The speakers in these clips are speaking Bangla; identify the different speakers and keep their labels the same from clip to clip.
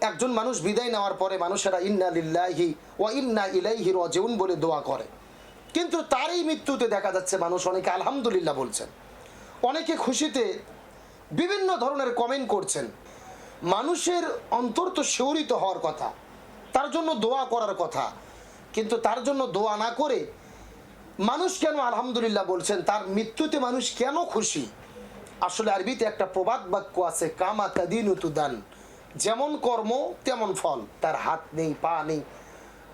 Speaker 1: একজন মানুষ বিদায় নেওয়ার পরে মানুষেরা ইন্না লিল্লাহি ও ইন্না ইলাইহি রজেউন বলে দোয়া করে। কিন্তু তারই মৃত্যুতে দেখা যাচ্ছে মানুষ অনেকে আলহামদুলিল্লাহ বলছেন। অনেকে খুশিতে বিভিন্ন ধরনের কমেন্ট করছেন। মানুষের অন্তর তো শিহরিত হওয়ার কথা, তার জন্য দোয়া করার কথা। কিন্তু তার জন্য দোয়া না করে মানুষ কেন আলহামদুলিল্লাহ বলছেন? তার মৃত্যুতে মানুষ কেন খুশি? আসলে আরবিতে একটা প্রবাদ বাক্য আছে, কামা কাদিন উতুদান যেমন কর্ম, তেমন ফল। তার হাত নেই, পা নেই।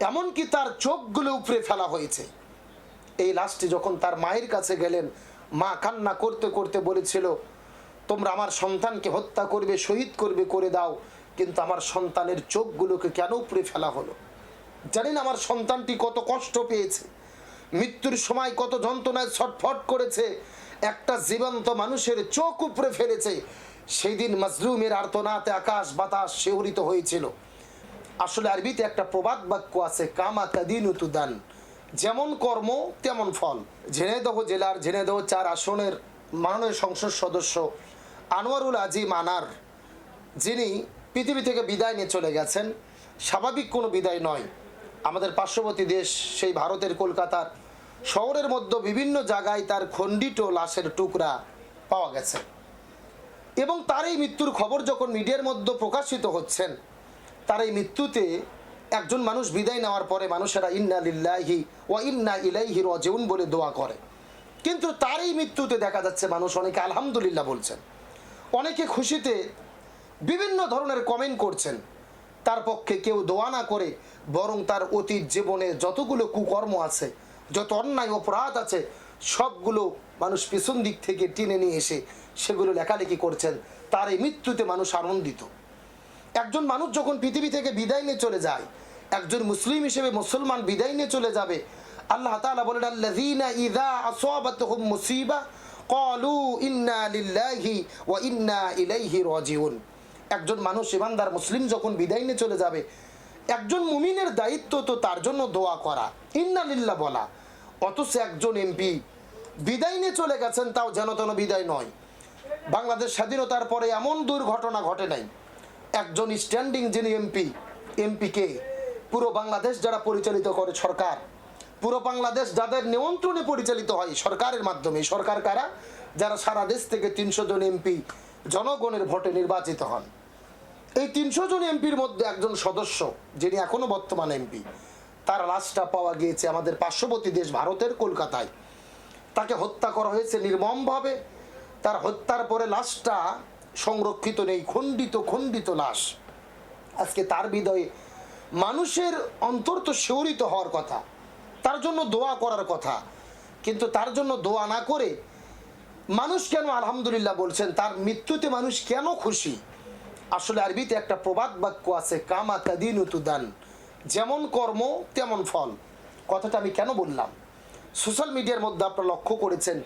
Speaker 1: এমনকি তার চোখগুলো উপরে ফেলা হয়েছে। এই লাস্টে যখন তার মায়ের কাছে গেলেন, মা কান্না করতে করতে বলেছিল, তোমরা আমার সন্তানকে হত্যা করবে, শহীদ করবে, করে দাও। কিন্তু আমার সন্তানের চোখগুলোকে কেন উপরে ফেলা হলো? জানেন আমার সন্তানটি কত কষ্ট পেয়েছে। মৃত্যুর সময় কত যন্ত্রণায় ছটফট করেছে। একটা জীবন্ত মানুষের চোখ উপরে ফেলেছে। সেই দিন মজলুমের আর্তনাতে আকাশ, বাতাস শিহরিত হয়েছিল। আসলে আরবিতে একটা প্রবাদ বাক্য আছে, কামা কাদিন উতুদান যেমন কর্ম, তেমন ফল। ঝিনাইদহ জেলার ঝিনাইদহ চার আসনের মাননীয় সংসদ সদস্য আনোয়ারুল আজিম আনার, যিনি পৃথিবী থেকে বিদায় নিয়ে চলে গেছেন। স্বাভাবিক কোনো বিদায় নয়। আমাদের পার্শ্ববর্তী দেশ, সেই ভারতের কলকাতার শহরের মধ্যে বিভিন্ন জায়গায় তার খণ্ডিত লাশের টুকরা পাওয়া গেছে। এবং তার এই মৃত্যুর খবর যখন মিডিয়ার মধ্যে প্রকাশিত হচ্ছেন, তার এই মৃত্যুতে একজন মানুষ বিদায় নেওয়ার পরে মানুষেরা ইন্না লিল্লাহি ওয়া ইন্না ইলাইহি রাজিউন বলে দোয়া করে। কিন্তু তার এই মৃত্যুতে দেখা যাচ্ছে মানুষ অনেকে আলহামদুলিল্লাহ বলছেন। অনেকে খুশিতে বিভিন্ন ধরনের কমেন্ট করছেন। তার পক্ষে কেউ দোয়া না করে বরং তার অতীত জীবনে যতগুলো কুকর্ম আছে, যত অন্যায় অপরাধ আছে, সবগুলো মানুষ পিছন দিক থেকে টেনে নিয়ে এসে সেগুলো লেখালেখি করছেন, তার এই মৃত্যুতে মানুষ আনন্দিত। একজন মানুষ যখন পৃথিবী থেকে বিদায় নিয়ে চলে যায়, একজন মুসলিম হিসেবে মুসলমান বিদায় নিয়ে চলে যাবে, আল্লাহ বলেন মুসিবা, ক্বালু ইন্না লিল্লাহি ওয়া ইন্না ইলাইহি একজন মানুষ, ইমানদার মুসলিম যখন বিদায় নিয়ে চলে যাবে, একজন মুমিনের দায়িত্ব তো তার জন্য দোয়া করা। ইন্না লিল্লাহ বলা। অথচ একজন এমপি বিদায় নিয়ে চলে গেছেন, তাও যেন তেন বিদায় নয়। বাংলাদেশ স্বাধীনতার পরে এমন দুর্ঘটনা ঘটে নাই। একজন স্ট্যান্ডিং যিনি এমপি এমপিকে পুরো বাংলাদেশ যারা পরিচালিত করে সরকার, পুরো বাংলাদেশ যাদের নিয়ন্ত্রণে পরিচালিত হয় সরকারের মাধ্যমে, সরকার কারা? যারা সারা দেশ থেকে তিনশো জন এমপি জনগণের ভোটে নির্বাচিত হন। এই তিনশো জন এমপির মধ্যে একজন সদস্য, যিনি এখনও বর্তমান এমপি তার লাশটা পাওয়া গিয়েছে আমাদের পার্শ্ববর্তী দেশ ভারতের কলকাতায়। তাকে হত্যা করা হয়েছে নির্মমভাবে। তার হত্যার পরে লাশটা সংরক্ষিত নেই, খণ্ডিত খণ্ডিত লাশ। আজকে তার হৃদয়ে মানুষের অন্তর তো শিহরিত হওয়ার কথা, তার জন্য দোয়া করার কথা। কিন্তু তার জন্য দোয়া না করে মানুষ কেন আলহামদুলিল্লাহ বলছেন, তার মৃত্যুতে মানুষ কেন খুশি? আসলে আরবিতে একটা প্রবাদ বাক্য আছে, কামা কাদিন উতুদান যেমন কর্ম, তেমন ফল। কথাটা আমি কেন বললাম? সোশ্যাল মিডিয়ার মধ্যে আপনারা লক্ষ্য করেছেন,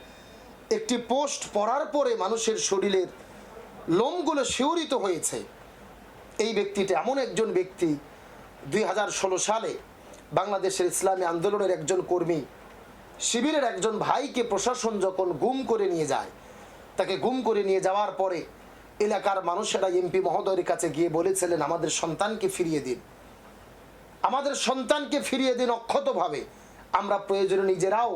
Speaker 1: একটি পোস্ট পড়ার পরে মানুষের শরীরের লোমগুলো শিহরিত হয়েছে। এই ব্যক্তিটা এমন একজন ব্যক্তি, দুই হাজার ষোলো সালে বাংলাদেশের ইসলামী আন্দোলনের একজন কর্মী, শিবিরের একজন ভাইকে প্রশাসন যখন গুম করে নিয়ে যায়, তাকে গুম করে নিয়ে যাওয়ার পরে এলাকার মানুষেরা এমপি মহোদয়ের কাছে গিয়ে বলেছিলেন, আমাদের সন্তানকে ফিরিয়ে দিন। আমাদের সন্তানকে ফিরিয়ে দিন অক্ষতভাবে। আমরা প্রয়োজনে নিজেরাও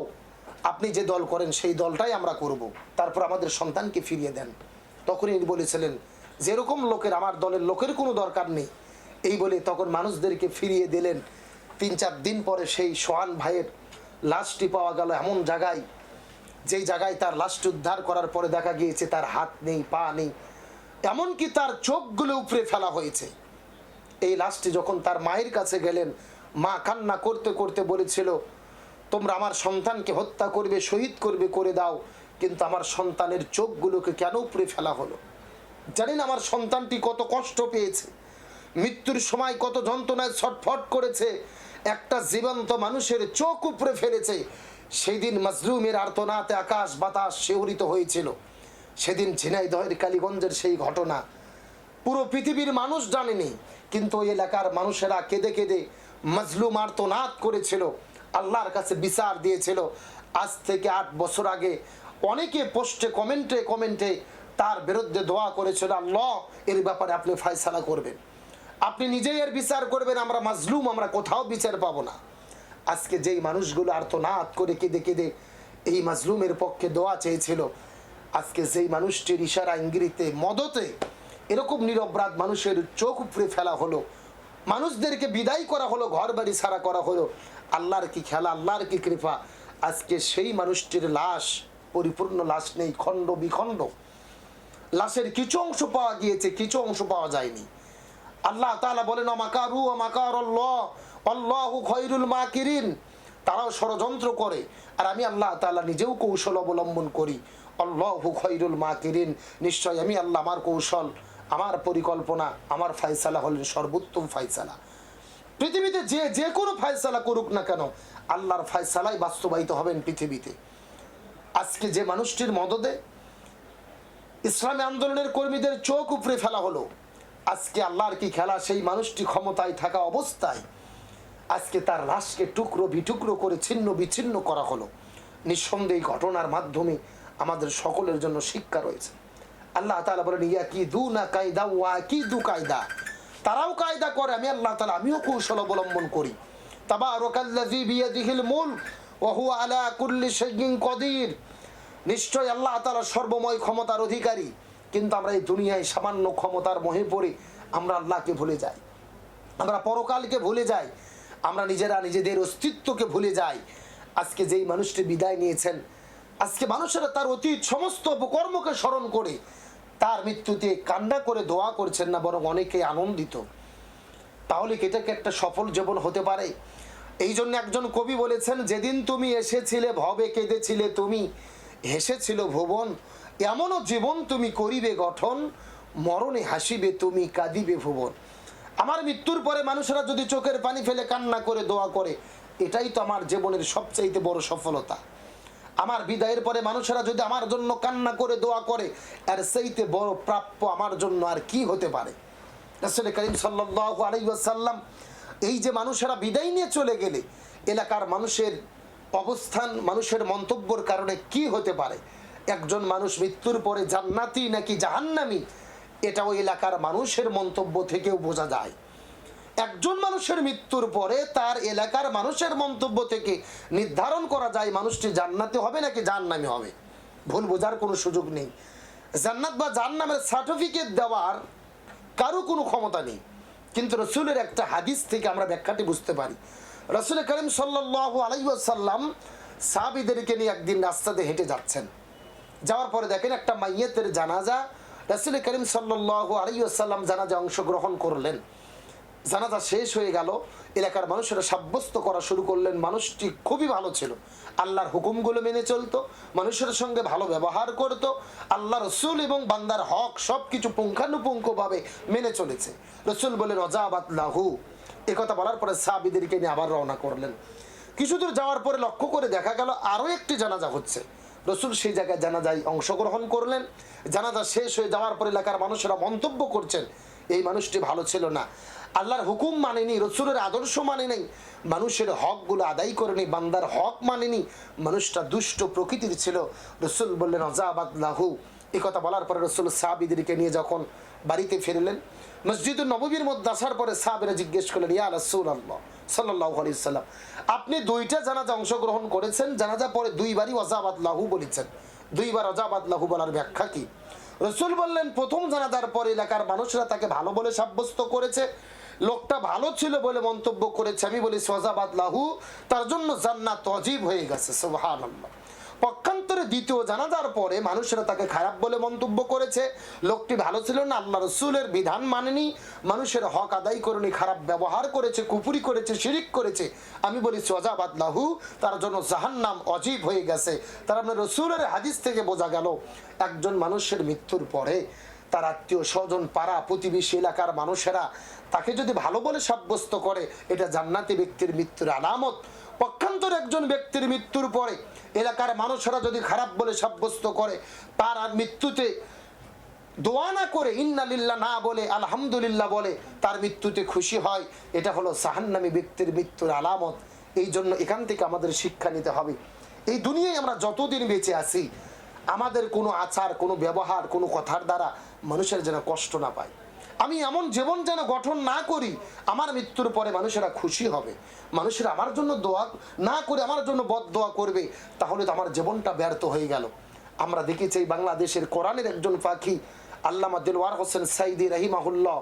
Speaker 1: আপনি যে দল করেন সেই দলটাই আমরা করব। তারপর আমাদের সন্তানকে ফিরিয়ে দেন। তখন ইনি বলেছিলেন, যেরকম লোকের আমার দলের লোকের কোনো দরকার নেই। এই বলে তখন মানুষদেরকে ফিরিয়ে দিলেন। তিন চার দিন পরে সেই সোহান ভাইয়ের লাশটি পাওয়া গেল এমন জায়গায়, যেই জায়গায় তার লাশটি উদ্ধার করার পরে দেখা গিয়েছে তার হাত নেই, পা নেই, এমনকি তার চোখগুলো উপরে ফেলা হয়েছে। এই লাশটি যখন তার মায়ের কাছে গেলেন, মা কান্না করতে করতে বলেছিল তোমরা আমার সন্তানকে হত্যা করবে, শহীদ করবে, করে দাও। কিন্তু আমার সন্তানের চোখগুলোকে কেন উপরে ফেলা হলো? জানেন আমার সন্তানটি কত কষ্ট পেয়েছে। মৃত্যুর সময় কত যন্ত্রণায় ছটফট করেছে। একটা জীবন্ত মানুষের চোখ উপরে ফেলেছে। সেই দিন মজলুমের আর্তনাতে আকাশ বাতাস শিহরিত হয়েছিল। সেদিন ঝিনাইদহের কালীগঞ্জের সেই ঘটনা। পুরো পৃথিবীর মানুষ জানেনি, কিন্তু ওই এলাকার মানুষেরা কেঁদে কেঁদে মজলুম আর্তনাদ করেছিল। আল্লাহর কাছে বিচার দিয়েছিল। আজ থেকে আট বছর আগে অনেকে পোস্টে, কমেন্টে কমেন্টে তার বিরুদ্ধে দোয়া করেছিল, আল্লাহ, এর ব্যাপারে আপনি ফায়সালা করবেন। আপনি নিজেই এর বিচার করবেন, আমরা মাজলুম, আমরা কোথাও বিচার পাবো না। আজকে যেই মানুষগুলো আর্তনাদ করে কেঁদে কেঁদে এই মাজলুমের পক্ষে দোয়া চেয়েছিল, আজকে যেই মানুষটির ইশারা ইঙ্গিতে, মদতে এরকম নিরপরাধ মানুষের চোখ উপড়ে ফেলা হলো, মানুষদেরকে বিদায় করা হলো ঘর বাড়ি ছাড়া করা হলো আল্লাহর কি খেলা, আল্লাহর কি কৃপা? আজকে সেই মানুষটির লাশ, পরিপূর্ণ লাশ নেই, খণ্ড বিখণ্ড। লাশের কিছু অংশ পাওয়া গিয়েছে, কিছু অংশ পাওয়া যায়নি। আল্লাহ তালা বলেন, অমাকারু অমাকার আল্লাহু খৈরুল মাকিরিন। তারাও ষড়যন্ত্র করে। আর আমি আল্লাহ তাআলা নিজেও কৌশল অবলম্বন করি। আল্লাহু খৈরুল মাকিরিন। নিশ্চয় আমি আল্লাহ আমার কৌশল, আমার পরিকল্পনা, আমার ফায়সালা হলেন সর্বোত্তম ফায়সালা। পৃথিবীতে যে যে কোনো ফায়সালা করুক না কেন, আল্লাহর ফায়সালাই বাস্তবায়িত হবেন পৃথিবীতে। আজকে যে মানুষটির মদদে ইসলামী আন্দোলনের কর্মীদের চোখ উপড়ে ফেলা হলো, আজকে আল্লাহর কি খেলা, সেই মানুষটি ক্ষমতায় থাকা অবস্থায় আজকে তার লাশকে টুকরো বিটুকরো করে ছিন্ন বিচ্ছিন্ন করা হলো। নিঃসন্দেহ ঘটনার মাধ্যমে আমাদের সকলের জন্য শিক্ষা রয়েছে। আল্লাহ তালা বলেন ইয়া কি দু না কায়দা ওয়া কি দু কায়দা। তারাও কায়দা করে, আমি আল্লাহ তালা আমিও কৌশল অবলম্বন করি। তাবারকাল্লাযী বিয়াদিহিল মুলক, ওয়া হুয়া আলা কুল্লি শাইইন কদির। নিশ্চয় আল্লাহ তাআলা সর্বময় ক্ষমতার অধিকারী, কিন্তু আমরা এই দুনিয়ায় সামান্য ক্ষমতার মোহে পড়ে আমরা আল্লাহকে ভুলে যাই। আমরা পরকালকে ভুলে যাই, আমরা নিজেরা নিজেদের অস্তিত্বকে ভুলে যাই। আজকে যেই মানুষটি বিদায় নিয়েছেন, আজকে মানুষেরা তার অতীত সমস্ত অপকর্মকে স্মরণ করে তার মৃত্যুতে কান্না করে দোয়া করছেন না, বরং অনেকে আনন্দিত। তাহলে এটাকে একটা সফল জীবন হতে পারে? এই জন্য একজন কবি বলেছেন, যেদিন তুমি এসেছিলে, ভবে কেঁদেছিলে তুমি। হেসেছিল ভুবন, এমনও জীবন তুমি করিবে গঠন, মরণে হাসিবে তুমি, কাঁদিবে ভুবন। আমার মৃত্যুর পরে মানুষেরা যদি চোখের পানি ফেলে কান্না করে, দোয়া করে, এটাই তো আমার জীবনের সবচাইতে বড় সফলতা। আমার বিদায়ের পরে মানুষেরা যদি আমার জন্য কান্না করে, দোয়া করে আর সেইতে বড় প্রাপ্য আমার জন্য আর কি হতে পারে? রাসূল করিম সাল্লাল্লাহু আলাইহি ওয়াসাল্লাম এই যে মানুষেরা বিদায় নিয়ে চলে গেলে, এলাকার মানুষের অবস্থান, মানুষের মন্তব্যর কারণে কি হতে পারে? একজন মানুষ মৃত্যুর পরে জান্নাতি নাকি জাহান্নামি? এটা ওই এলাকার মানুষের মন্তব্য থেকেও বোঝা যায়। একজন মানুষের মৃত্যুর পরে তার এলাকার মানুষের মন্তব্য থেকে নির্ধারণ করা যায়, মানুষটি জান্নাতে হবে নাকি জাহান্নামে হবে? ভুল বোঝার কোনো সুযোগ নেই। জান্নাত বা জাহান্নামের সার্টিফিকেট দেওয়ার কারও কোনো ক্ষমতা নেই। কিন্তু রসুলের একটা হাদিস থেকে আমরা ব্যাখ্যাটি বুঝতে পারি। রসুল করিম সাল্লাহ আলাইসাল্লাম সাহাবিদেরকে নিয়ে একদিন রাস্তাতে হেঁটে যাচ্ছেন। যাওয়ার পরে দেখেন একটা মাইয়েতের জানাজা, রসুল করিম সাল্লাহ আলাইসাল্লাম জানাজা অংশগ্রহণ করলেন। জানাজা শেষ হয়ে গেল, এলাকার মানুষেরা সাব্যস্ত করা শুরু করলেন, মানুষটি খুবই ভালো ছিল। আল্লাহর হুকুমগুলো মেনে চলতো, মানুষের সঙ্গে ভালো ব্যবহার করত, আল্লাহ রসুল এবং বান্দার হক সব কিছু পুঙ্খানুপুঙ্খভাবে মেনে চলেছে। রসুল বলেন অজাবাত লাহু। কথা বলার পরে সাবিদেরকে নিয়ে আবার রওনা করলেন। কিছু দূর যাওয়ার পরে লক্ষ্য করে দেখা গেল, আরও একটি জানাজা হচ্ছে। রসুল সেই জায়গায় জানাজায় অংশগ্রহণ করলেন। জানাজা শেষ হয়ে যাওয়ার পর এলাকার মানুষেরা মন্তব্য করছেন, এই মানুষটি ভালো ছিল না। আল্লাহর হুকুম মানেনি, রসুলের আদর্শ মানে নেই মানুষের হকগুলো আদায় করেনি, বান্দার হক মানেনি, মানুষটা দুষ্ট প্রকৃতির ছিল। রসুল বললেন অজাবাদ লাহু। এ কথা বলার পরে রসুল সাহাবিদেরকে নিয়ে যখন বাড়িতে ফিরলেন মসজিদ নববীর মধ্যে আসার পরে সাহাবিরা জিজ্ঞেস করলেন, ইয়া রসুল আল্লাহ সাল্লাহ আলাইসাল্লাম আপনি দুইটা জানাজা অংশগ্রহণ করেছেন? জানাজা পরে দুইবারই অজাবাদ লাহু বলেছেন। দুইবার অজাবাদ লাহু বলার ব্যাখ্যা কি? রসুল বললেন, প্রথম জানাজার পর এলাকার মানুষরা তাকে ভালো বলে সাব্যস্ত করেছে। লোকটা ভালো ছিল বলে মন্তব্য করেছে। আমি বলি, সজাবাদ লাহু, তার জন্য জান্নাত অজীব হয়ে গেছে সোহান পক্ষান্তরে দ্বিতীয় জানাজার পরে মানুষেরা তাকে খারাপ বলে মন্তব্য করেছে। লোকটি ভালো ছিল না, আল্লাহ রসুলের বিধান মানেনি। মানুষের হক আদায় করেনি, খারাপ ব্যবহার করেছে, কুপুরি করেছে, শিরিক করেছে। আমি বলি, সজাবাদ লাহু, তার জন্য জাহান্নাম অজীব হয়ে গেছে। তার আপনার রসুলের হাদিস থেকে বোঝা গেল, একজন মানুষের মৃত্যুর পরে তার আত্মীয় স্বজন, পাড়া, প্রতিবেশী এলাকার মানুষেরা তাকে যদি ভালো বলে সাব্যস্ত করে, এটা জান্নাতি ব্যক্তির মৃত্যুর আলামত। পক্ষান্তর একজন ব্যক্তির মৃত্যুর পরে এলাকার মানুষেরা যদি খারাপ বলে সাব্যস্ত করে, তার আর মৃত্যুতে দোয়া না করে ইন্নালিল্লাহ না বলে, আলহামদুলিল্লাহ বলে, তার মৃত্যুতে খুশি হয়, এটা হলো সাহান্নামী ব্যক্তির মৃত্যুর আলামত। এই জন্য এখান থেকে আমাদের শিক্ষা নিতে হবে। এই দুনিয়ায় আমরা যতদিন বেঁচে আছি, আমাদের কোনো আচার, কোনো ব্যবহার, কোনো কথার দ্বারা মানুষের যেন কষ্ট না পায়। আমি এমন জীবন যেন গঠন না করি, আমার মৃত্যুর পরে মানুষেরা খুশি হবে। মানুষেরা আমার জন্য দোয়া, না করে আমার জন্য বদ দোয়া করবে, তাহলে তো আমার জীবনটা ব্যর্থ হয়ে গেল। আমরা দেখেছি এই বাংলাদেশের কোরআনের একজন পাখি, আল্লামা দিলওয়ার হোসেন সাইদি রহিমাহুল্লাহ,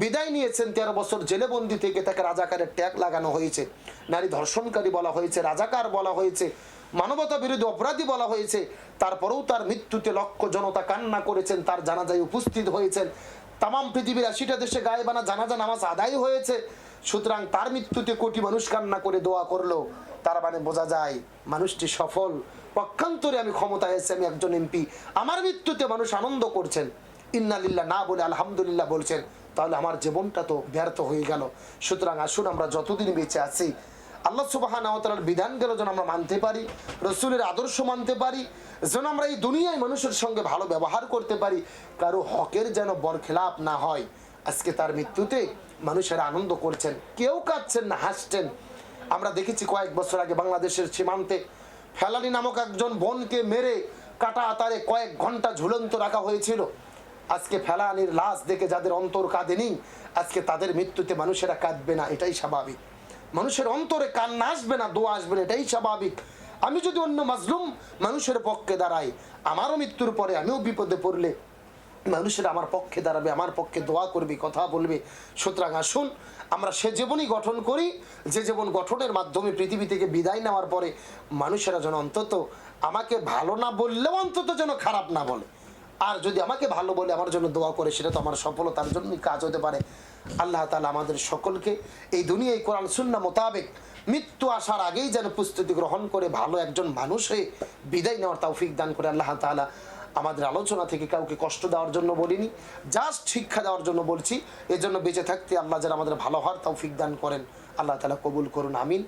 Speaker 1: বিদায় নিয়েছেন তেরো বছর জেলেবন্দি থেকে, তাকে রাজাকারের ট্যাগ লাগানো হয়েছে। নারী ধর্ষণকারী বলা হয়েছে, রাজাকার বলা হয়েছে। মানবতা বিরোধী অপরাধী বলা হয়েছে। তারপরেও তার মৃত্যুতে লক্ষ জনতা কান্না করেছেন, তার জানাজায় উপস্থিত হয়েছেন। তাম পৃথিবীর আশিটা দেশে গায়ে গায়েবানা জানাজা নামাজ আদায় হয়েছে। সুতরাং তার মৃত্যুতে কোটি মানুষ কান্না করে দোয়া করল তার মানে বোঝা যায় মানুষটি সফল। পক্ষান্তরে আমি ক্ষমতায় এসে আমি একজন এমপি। আমার মৃত্যুতে মানুষ আনন্দ করছেন। ইন্নালিল্লাহ না বলে আলহামদুলিল্লাহ বলছেন, তাহলে আমার জীবনটা তো ব্যর্থ হয়ে গেল। সুতরাং আসুন আমরা যতদিন বেঁচে আছি আল্লাহ সুবাহানার বিধানগুলো যেন আমরা মানতে পারি, রসুলের আদর্শ মানতে পারি, যেন আমরা এই দুনিয়ায় মানুষের সঙ্গে ভালো ব্যবহার করতে পারি, কারও হকের যেন বরখেলাপ না হয়। আজকে তার মৃত্যুতে মানুষেরা আনন্দ করছেন, কেউ কাঁদছেন না, হাসছেন। আমরা দেখেছি কয়েক বছর আগে বাংলাদেশের সীমান্তে ফেলানি নামক একজন বোনকে মেরে কাটা আতারে কয়েক ঘণ্টা ঝুলন্ত রাখা হয়েছিল। আজকে ফেলানির লাশ দেখে যাদের অন্তর কাঁদেনি, আজকে তাদের মৃত্যুতে মানুষেরা কাঁদবে না, এটাই স্বাভাবিক। মানুষের অন্তরে কান্না আসবে না, দোয়া আসবে না, এটাই স্বাভাবিক। আমি যদি অন্য মাজলুম মানুষের পক্ষে দাঁড়াই, আমারও মৃত্যুর পরে আমিও বিপদে পড়লে মানুষেরা আমার পক্ষে দাঁড়াবে, আমার পক্ষে দোয়া করবে, কথা বলবে। সুতরাং আসুন, আমরা সে জীবনই গঠন করি, যে জীবন গঠনের মাধ্যমে পৃথিবী থেকে বিদায় নেওয়ার পরে মানুষেরা যেন অন্তত আমাকে ভালো না বললেও অন্তত যেন খারাপ না বলে। আর যদি আমাকে ভালো বলে, আমার জন্য দোয়া করে, সেটা তো আমার সফলতার জন্যই কাজ হতে পারে। আল্লাহ তালা আমাদের সকলকে এই দুনিয়ায় কোরআন সুন্না মোতাবেক মৃত্যু আসার আগেই যেন প্রস্তুতি গ্রহণ করে, ভালো একজন মানুষ হয়ে বিদায় নেওয়ার তৌফিক দান করে আল্লাহ তালা আমাদের আলোচনা থেকে কাউকে কষ্ট দেওয়ার জন্য বলিনি জাস্ট শিক্ষা দেওয়ার জন্য বলছি। এজন্য বেঁচে থাকতে আল্লাহ যেন আমাদের ভালো হওয়ার তৌফিক দান করেন। আল্লাহ তালা কবুল করুন, আমিন।